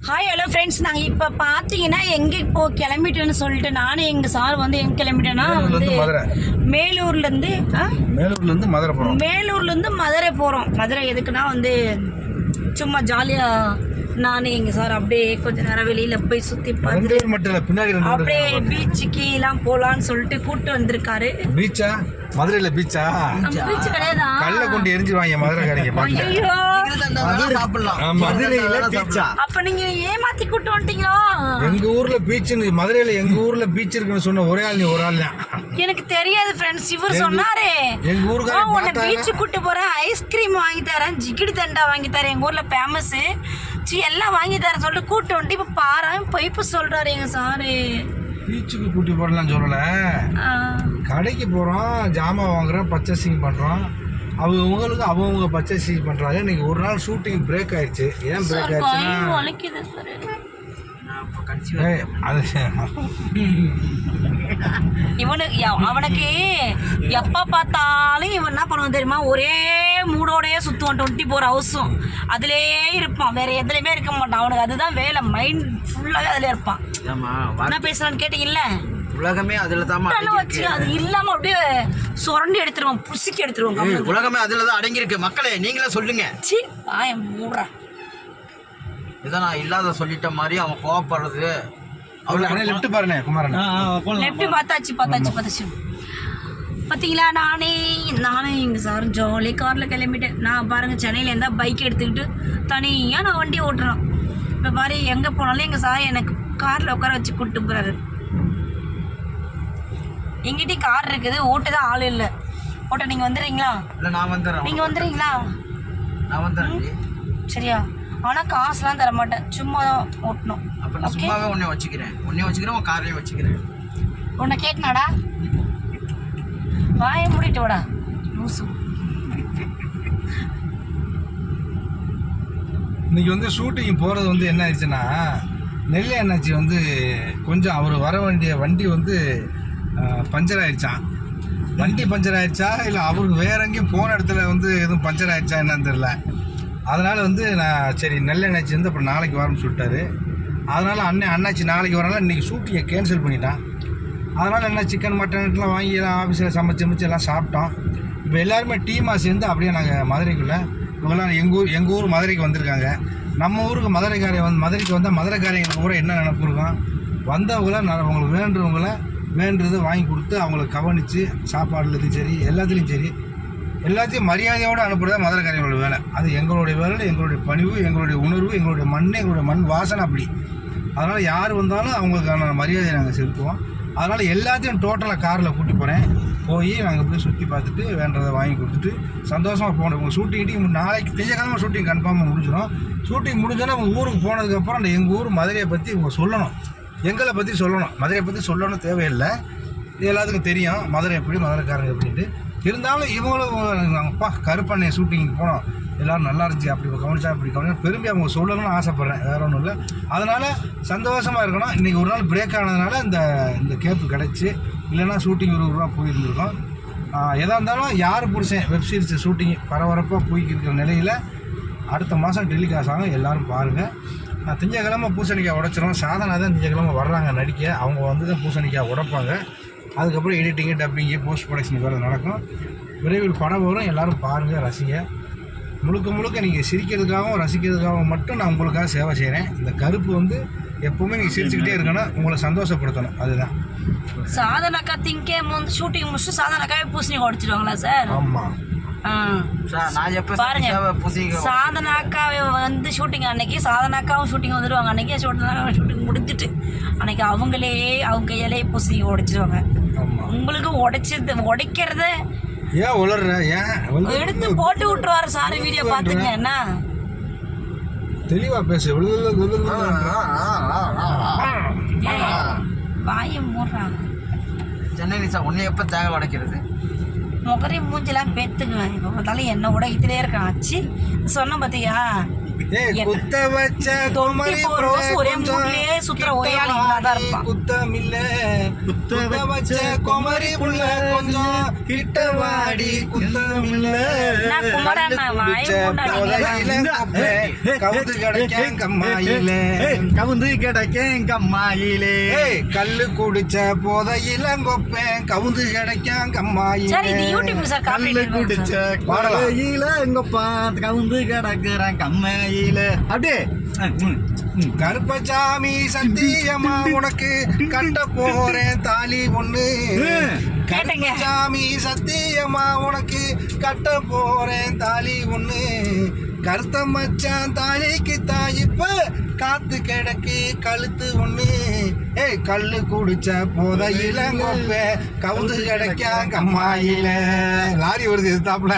Hi hello friends நாங்கள் இப்போ பார்த்தீங்கன்னா எங்கே இப்போ கிளம்பிட்டோன்னு சொல்லிட்டு நானும் எங்கள் சார் வந்து எங்கே கிளம்பிட்டோன்னா வந்து மேலூர்லேருந்து மேலூர்லேருந்து மதுரை போகிறோம் மேலூர்லேருந்து மதுரை போகிறோம் மதுரை எதுக்குன்னா வந்து சும்மா ஜாலியாக நானும் எங்கள் சார் அப்படியே கொஞ்ச நேரம் வெளியில் போய் சுற்றி ரெண்டு பார்த்துட்டு பேர் மட்டும் இல்லை பின்னாடி ரெண்டு பேர் அப்படியே பீச்சுக்கு எல்லாம் போகலான்னு சொல்லிட்டு கூப்பிட்டு வந்திருக்காரு. பீச்சா மதுரையில் பீச்சா? கல்ல கொண்டு எரிஞ்சிருவாங்க மதுரைக்காரங்க பார்த்து ஐயோ. மதுரையில பீச்சா? அப்ப நீங்க ஏமாத்தி கூட்டு வந்துட்டீங்களா? எங்க ஊர்ல பீச்சுன்னு மதுரையில எங்க ஊர்ல பீச் இருக்குன்னு சொன்ன ஒரே ஆள் நீ ஒரு ஆள் தான். எனக்கு தெரியாது ஃப்ரெண்ட்ஸ் இவர் சொன்னாரே. எங்க ஊருக்காரங்க உன்னை பீச்சு கூட்டு போறேன் ஐஸ்கிரீம் வாங்கி தரேன் ஜிகிடி தண்டா வாங்கி தரேன். எங்க ஊர்ல ஃபேமஸ் சி எல்லாம் வாங்கி தரேன் சொல்லிட்டு கூட்டு வந்துட்டு இப்ப பாரு பொய்ப்பு சொல்றாரு எங்க சாரு. பீச்சுக்கு கூட்டி போடலாம்னு சொல்லல. கடைக்கு போறோம் ஜாமான் வாங்குறோம் பர்ச்சேசிங் பண்றோம் அவங்களுக்கு அவங்கவுங்க பர்ச்சேசிங் பண்றாங்க. இன்னைக்கு ஒரு நாள் ஷூட்டிங் பிரேக் ஆயிடுச்சு. ஏன் பிரேக் ஆயிடுச்சுன்னா இவனுக்கு அவனுக்கு எப்ப பார்த்தாலும் இவன் என்ன பண்ணுவான் தெரியுமா? ஒரே மூடோடயே சுத்துவான் டுவெண்ட்டி ஃபோர் ஹவர்ஸும் அதுலயே இருப்பான். வேற எதுலையுமே இருக்க மாட்டான். அவனுக்கு அதுதான் வேலை. மைண்ட் ஃபுல்லாவே அதுல இருப்பான். என்ன பேசுறான்னு கேட்டீங்கல்ல? உலகமே அதுல தான் வச்சு அது இல்லாம அப்படியே சுரண்டி எடுத்துருவான் புசுக்கி எடுத்துருவான் உலகமே அதுல தான் அடங்கியிருக்கு. மக்களே நீங்களே சொல்லுங்க. சி வாய மூடுறா. இதை நான் இல்லாத சொல்லிட்ட மாதிரி அவன் கோவப்படுறது. அண்ணே லெஃப்ட் பாருண்ணே குமாரன் லெஃப்ட் பார்த்தாச்சு பார்த்தாச்சு பார்த்தாச்சு. பார்த்தீங்களா நானே நானே எங்கள் சார் ஜாலி காரில் கிளம்பிட்டேன். நான் பாருங்க சென்னையில் இருந்தால் பைக் எடுத்துக்கிட்டு தனியாக நான் வண்டி ஓட்டுறேன் இப்போ பாரு எங்கே போனாலும் எங்கள் சார் எனக்கு காரில் உட்கார வச்சு கூப்பிட்டு போகிறாரு எங்கிட்டயும் கார் இருக்குது. ஓட்டு தான் ஆள் இல்லை. ஓட்ட நீங்கள் வந்துடுறீங்களா? இல்ல நான் வந்துடுறேன். நீங்கள் வந்துடுறீங்களா? நான் வந்துடுறேன் சரியா. ஆனால் காசுலாம் தர மாட்டேன் சும்மா தான் ஓட்டணும். அப்ப நான் சும்மாவே உன்னை வச்சுக்கிறேன். உன்னை வச்சுக்கிறேன் உன் கார்லயும் வச்சுக்கிறேன். உன்னை கேட்கனாடா வாயை மூடிட்டு வாடா. லூசு. இன்னைக்கு வந்து ஷூட்டிங் போகிறது வந்து என்ன ஆயிடுச்சுன்னா நெல்லை அண்ணாச்சி வந்து கொஞ்சம் அவர் வர வேண்டிய வண்டி வந்து பஞ்சர் ஆயிடுச்சான் வண்டி பஞ்சர் ஆயிடுச்சா? இல்லை அவருக்கு வேற எங்கேயும் போன இடத்துல வந்து எதுவும் பஞ்சர் ஆயிடுச்சா என்னன்னு தெரில அதனால் வந்து நான் சரி நெல்லை அண்ணாச்சி வந்து அப்புறம் நாளைக்கு வரேன்னு சொல்லிட்டாரு. அதனால் அண்ணன் அண்ணாச்சி நாளைக்கு வரனால இன்றைக்கி ஷூட்டிங்கை கேன்சல் பண்ணிட்டான். அதனால் என்ன சிக்கன் மட்டன்லாம் வாங்கி எல்லாம் ஆஃபீஸில் சமைச்சு சமைச்சு எல்லாம் சாப்பிட்டோம். இப்போ எல்லாருமே டீமாக சேர்ந்து அப்படியே நாங்கள் மதுரைக்குள்ளே இவங்கெல்லாம் எங்கள் ஊர் எங்கள் ஊர் மதுரைக்கு வந்திருக்காங்க. நம்ம ஊருக்கு மதுரைக்காரை வந்து மதுரைக்கு வந்தால் மதுரைக்காரங்களுக்கு கூட என்ன நினப்பு இருக்கும்? வந்தவங்கள நான் உங்களுக்கு வேண்டுறவங்களை வேண்டதை வாங்கி கொடுத்து அவங்கள கவனித்து சாப்பாடுலேயும் சரி எல்லாத்துலேயும் சரி எல்லாத்தையும் மரியாதையோடு அனுப்புறது மதுரைக்காரங்களோட வேலை. அது எங்களுடைய வேலை எங்களுடைய பணிவு எங்களுடைய உணர்வு எங்களுடைய மண் எங்களுடைய மண் வாசனை அப்படி. அதனால் யார் வந்தாலும் அவங்களுக்கான மரியாதையை நாங்கள் செலுத்துவோம். அதனால் எல்லாத்தையும் டோட்டலாக காரில் கூட்டி போகிறேன் போய் நாங்கள் போய் சுற்றி பார்த்துட்டு வேண்டதை வாங்கி கொடுத்துட்டு சந்தோஷமாக போனோம் உங்கள் ஷூட்டிங் நாளைக்கு திங்கக்கிழமை ஷூட்டிங் கன்ஃபார்மாக முடிஞ்சிடும். ஷூட்டிங் முடிஞ்சோன்னா உங்கள் ஊருக்கு போனதுக்கப்புறம் அந்த எங்கள் ஊர் மதுரையை பற்றி இவங்க சொல்லணும். எங்களை பற்றி சொல்லணும். மதுரையை பற்றி சொல்லணும் தேவையில்லை. எல்லாத்துக்கும் தெரியும். மதுரை எப்படி மதுரைக்காரங்க எப்படின்ட்டு. இருந்தாலும் இவங்களும் அப்பா கருப்பண்ணை ஷூட்டிங்க்கு போனோம். எல்லாரும் நல்லா இருந்துச்சு. அப்படி கவனிச்சா அப்படி கவனிச்சா. பெரும்பி அவங்க சொல்லணும்னு ஆசைப்பட்றேன். வேற ஒன்றும் இல்லை. அதனால் சந்தோஷமாக இருக்கணும். இன்றைக்கி ஒரு நாள் பிரேக் ஆனதுனால இந்த இந்த கேப்பு கிடச்சி. இல்லைன்னா ஷூட்டிங் ஒரு ரூபா போயிருந்துருக்கோம். எதாக இருந்தாலும் யார் புருஷன் வெப்சீரிஸ் ஷூட்டிங் பரபரப்பாக போய்க்கு இருக்கிற நிலையில் அடுத்த மாதம் டெலிகாஸ்ட் ஆகும். எல்லாரும் பாருங்கள் திங்கக்கிழமை பூசணிக்காய் உடைச்சிரும் சாதனா தான் திங்கக்கிழமை வர்றாங்க நடிக்க. அவங்க வந்து தான் பூசணிக்காய் உடைப்பாங்க. அதுக்கப்புறம் எடிட்டிங்கு டப்பிங்கு போஸ்ட் ப்ரொடக்ஷன் வேறு நடக்கும். விரைவில் படம் வரும். எல்லாரும் பாருங்கள் ரசிங்க. முழுக்க முழுக்க நீங்கள் சிரிக்கிறதுக்காகவும் ரசிக்கிறதுக்காகவும் மட்டும் நான் உங்களுக்காக சேவை செய்கிறேன் இந்த கருப்பு வந்து எப்போவுமே நீங்கள் சிரிச்சுக்கிட்டே இருக்கணும். உங்களை சந்தோஷப்படுத்தணும். அதுதான். சாதனாக்கா திங்கே வந்து ஷூட்டிங் முடிச்சுட்டு சாதனாக்காவே பூசணி உடச்சிடுவாங்களா சார்? ஆமாம் நான் பாருங்க. புசிக்க சாதனாக்கா வந்து ஷூட்டிங் அன்னைக்கு சாதனாக்காவும் ஷூட்டிங் வந்துடுவாங்க அன்னைக்கே ஷூட்டிங் ஷூட்டிங் முடிஞ்சிட்டு அன்னைக்கு அவங்களே அவங்க கையாலே பூசி உடைச்சிடுவாங்க ஆமாம் உங்களுக்கு உடைச்சது உடைக்கிறத ஏன் உளர்ற? ஏன்? எடுத்து போட்டு விட்டுருவாரு சார் வீடியோ பார்த்துங்க என்ன? தெளிவாக பேசு. வாயை மூடுறாங்க. சென்னை நிசா உன்னை எப்ப தேவை உடைக்கிறது? முகரி மூஞ்சிலாம் பெத்துக்குவேன் இப்போ பார்த்தாலும் என்ன கூட இதுலேயே இருக்கான் ஆச்சு சொன்ன பார்த்தியா ஒரே மூட்லயே சுத்துற ஒரே ஆள் வாடி, இருப்பான். குத்தமில்ல. குத்த வச்ச குமரி புள்ள கொஞ்சம் கிட்ட வாடி. குத்தமில்ல. நான் குமரன் நான் வாயை. போதையில கவுந்து கிடைக்கேன் கம்மாயிலே. கவுந்து கிடைக்கேன் கம்மாயிலே. கல்லு குடிச்ச போதையில கொப்பேன் கவுந்து கிடைக்கான் கம்மாயிலே. சரி இது யூடியூப்ல சார் கல்லு காப்பி குடிச்ச எங்கப்பா கவுந்து கிடக்குறேன் கம்மாயில. அப்படியே. கருப்பசாமி சத்தியமா உனக்கு கட்ட போறேன் தாலி ஒண்ணு. கருப்பசாமி சத்தியமா உனக்கு கட்ட போறேன் தாலி ஒண்ணு. கருத்த மச்சான் தாலிக்கு தாயிப்ப காத்து கிடக்கு கழுத்து ஒண்ணு. ஏய் கல்லு குடிச்ச போதையில கொப்ப கவுந்து கிடைக்கா கம்மாயில லாரி வருது எதிர்த்தாப்புல.